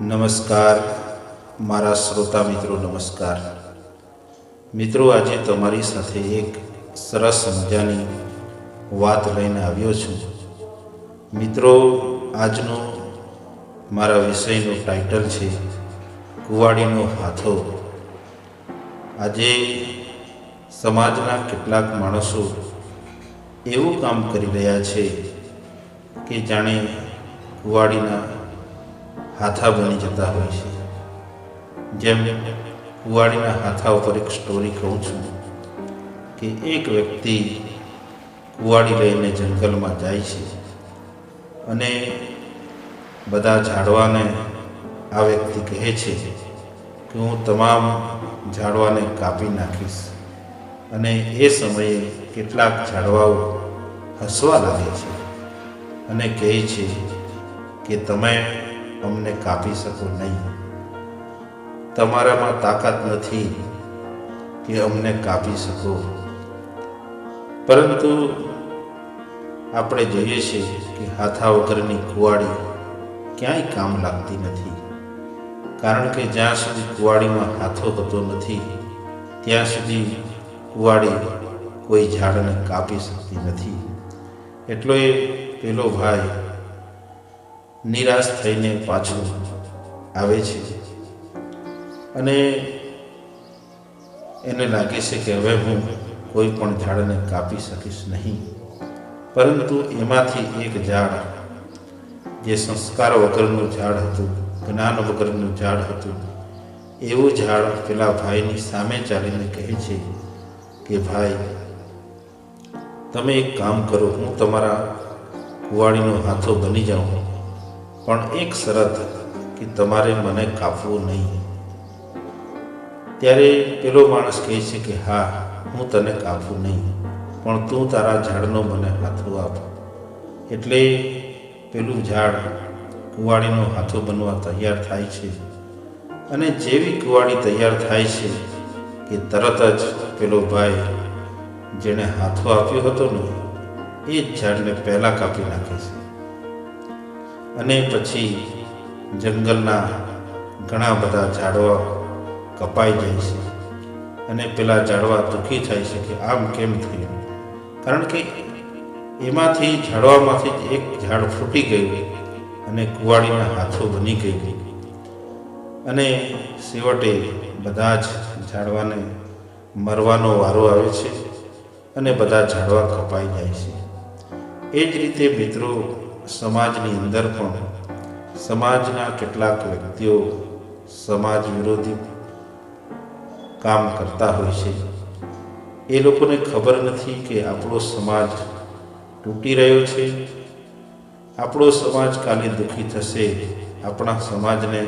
નમસ્કાર, મારા શ્રોતા મિત્રો, નમસ્કાર. મિત્રો, આજે તમારી સાથે એક સરસ મજાની વાત લઈને આવ્યો છું. મિત્રો, આજનો મારા વિષયનું ટાઇટલ છે, કુવાડીનો હાથો. આજે સમાજના કેટલાક માણસો એવું કામ કરી રહ્યા છે કે જાણે કુવાડીના હાથા બની જતા હોય છે. જેમ કુવાડીના હાથા ઉપર એક સ્ટોરી કહું છું કે એક વ્યક્તિ કુવાડી લઈને જંગલમાં જાય છે અને બધા ઝાડવાને આ વ્યક્તિ કહે છે કે હું તમામ ઝાડવાને કાપી નાખીશ અને એ સમયે કેટલાક ઝાડવાઓ હસવા લાગે છે અને કહે છે કે તમે અમને કાપી શકો નહીં. તમારામાં તાકાત નથી કે અમને કાપી શકો. પરંતુ આપણે જોઈએ છીએ કે હાથા વગરની કુવાડી ક્યાંય કામ લાગતી નથી. કારણ કે જ્યાં સુધી કુવાડીમાં હાથો હતો નથી, ત્યાં સુધી કુવાડી કોઈ ઝાડને કાપી શકતી નથી. એટલો એ પેલો ભાઈ નિરાશ થઈને પાછું આવે છે. અને એને લાગે છે કે હવે હું કોઈ પણ ઝાડને કાપી શકીશ નહીં. પરંતુ એમાંથી એક ઝાડ, જે સંસ્કાર વગરનું ઝાડ હતું, જ્ઞાન વગરનું ઝાડ હતું, એવું ઝાડ પેલા ભાઈની સામે ચાલીને કહે છે કે, ભાઈ, તમે એક કામ કરો, હું તમારા કુવાડીનો હાથો બની જાઉં. પણ એક શરત કે તમારે મને કાપવું નહીં. ત્યારે પેલો માણસ કહે છે કે, હા, હું તને કાપું નહીં, પણ તું તારા ઝાડનો મને હાથો આપ. એટલે પેલું ઝાડ કુવાડીનો હાથો બનવા તૈયાર થાય છે. અને જેવી કુવાડી તૈયાર થાય છે કે તરત જ પેલો ભાઈ જેણે હાથો આપ્યો હતો ને, એ જ ઝાડને પહેલાં કાપી નાખે છે. અને પછી જંગલના ઘણા બધા ઝાડવા કપાઈ જાય છે. અને પેલા ઝાડવા દુઃખી થાય છે કે આમ કેમ થયું? કારણ કે એમાંથી ઝાડવામાંથી એક ઝાડ ફૂટી ગયું અને કુવાડીના હાથો બની ગઈ. અને છેવટે બધા જ ઝાડવાને મરવાનો વારો આવે છે અને બધા ઝાડવા કપાઈ જાય છે. એ જ રીતે મિત્રો સમાજની અંદર પણ સમાજના કેટલાક વ્યક્તિઓ સમાજ વિરોધી કામ કરતા હોય છે. એ લોકોને ખબર નથી કે આપણો સમાજ તૂટી રહ્યો છે. આપણો સમાજ કાલે દુઃખી થશે. આપણા સમાજને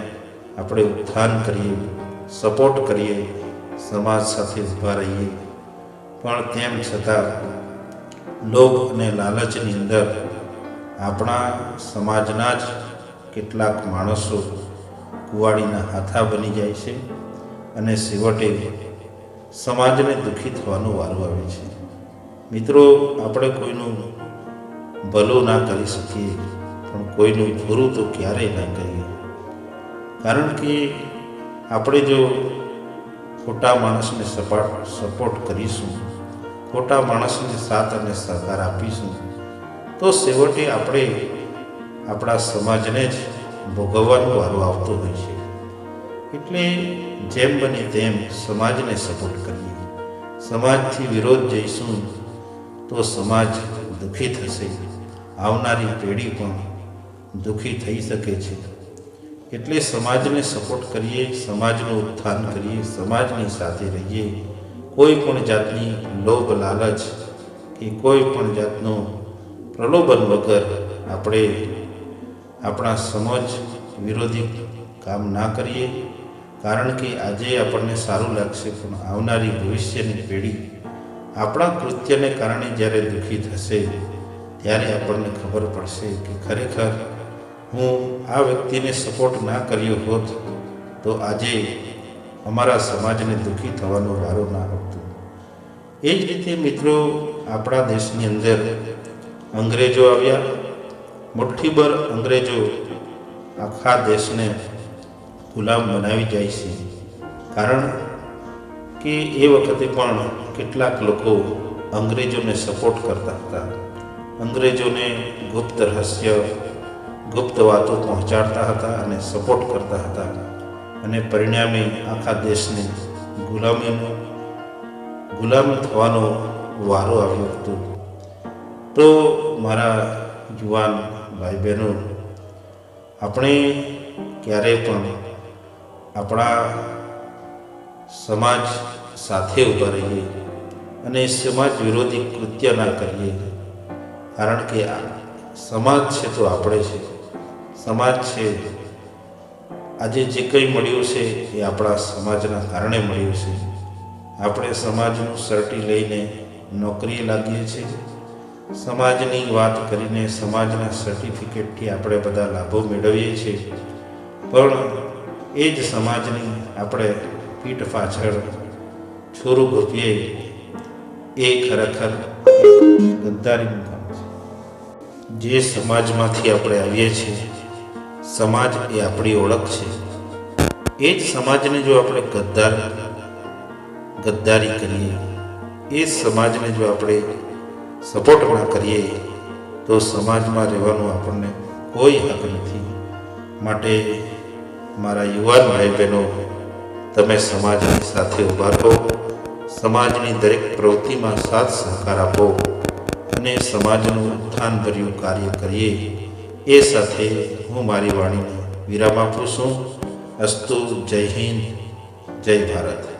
આપણે ઉત્થાન કરીએ, સપોર્ટ કરીએ, સમાજ સાથે ઊભા રહીએ. પણ તેમ છતાં લોભ અને લાલચની અંદર આપણા સમાજના જ કેટલાક માણસો કુવાડીના હાથા બની જાય છે અને છેવટે સમાજને દુઃખી થવાનો વારો આવે છે. મિત્રો, આપણે કોઈનું ભલું ના કરી શકીએ, પણ કોઈનું બુરું તો ક્યારેય ના કરીએ. કારણ કે આપણે જો ખોટા માણસને સપાટ સપોર્ટ કરીશું, ખોટા માણસને સાથ અને સહકાર આપીશું તો છેવટે આપણે આપણા સમાજને જ ભોગવવાનો વારો આવતો હોય છે. એટલે જેમ બને તેમ સમાજને સપોર્ટ કરીએ. સમાજથી વિરોધ જઈશું તો સમાજ દુઃખી થશે. આવનારી પેઢી પણ દુઃખી થઈ શકે છે. એટલે સમાજને સપોર્ટ કરીએ, સમાજનું ઉત્થાન કરીએ, સમાજની સાથે રહીએ. કોઈ પણ જાતની લોભ લાલચ કે કોઈ પણ જાતનું પ્રલોભન વગર આપણે આપણા સમાજ વિરોધી કામ ના કરીએ. કારણ કે આજે આપણને સારું લાગશે, પણ આવનારી ભવિષ્યની પેઢી આપણા કૃત્યને કારણે જ્યારે દુઃખી થશે, ત્યારે આપણને ખબર પડશે કે ખરેખર હું આ વ્યક્તિને સપોર્ટ ના કર્યો હોત, તો આજે અમારા સમાજને દુઃખી થવાનો વારો ના હતો એ જ રીતે મિત્રો, આપણા દેશની અંદર અંગ્રેજો આવ્યા. મુઠ્ઠીભર અંગ્રેજો આખા દેશને ગુલામ બનાવી જાય છે. કારણ કે એ વખતે પણ કેટલાક લોકો અંગ્રેજોને સપોર્ટ કરતા હતા. અંગ્રેજોને ગુપ્ત રહસ્ય, ગુપ્ત વાતો પહોંચાડતા હતા અને સપોર્ટ કરતા હતા. અને પરિણામે આખા દેશને ગુલામીનો, ગુલામ થવાનો વારો આવ્યો હતો. તો મારા યુવાન ભાઈ બહેનો આપણે ક્યારેય પણ આપણા સમાજ સાથે ઊભા રહીએ અને સમાજ વિરોધી કૃત્ય ના કરીએ, કારણ કે સમાજ છે તો આપણે છે. સમાજ છે, આજે જે કંઈ મળ્યું છે એ આપણા સમાજના કારણે મળ્યું છે. આપણે સમાજનું સર્ટી લઈને નોકરીએ લાગીએ છીએ. સમાજની વાત કરીને સમાજના સર્ટિફિકેટથી આપણે બધા લાભો મેળવીએ છીએ. પણ એ જ સમાજની આપણે પીઠ પાછળ છોરું ગોપીએ એ ખરેખર ગદ્દારીનું કામ છે. જે સમાજમાંથી આપણે આવીએ છીએ, સમાજ એ આપણી ઓળખ છે. એ જ સમાજને જો આપણે ગદ્દાર, ગદ્દારી કરીએ, એ સમાજને જો આપણે સપોર્ટ ના કરીએ, તો સમાજમાં રહેવાનું આપણને કોઈ હક નથી. માટે મારા યુવાન ભાઈ બહેનો તમે સમાજની સાથે ઊભા રહો, સમાજની દરેક પ્રવૃત્તિમાં સાથ સહકાર આપો અને સમાજનું ઉત્થાનભર્યું કાર્ય કરીએ. એ સાથે હું મારી વાણીને વિરામ આપું છું. અસ્તુ જય હિન્દ, જય ભારત.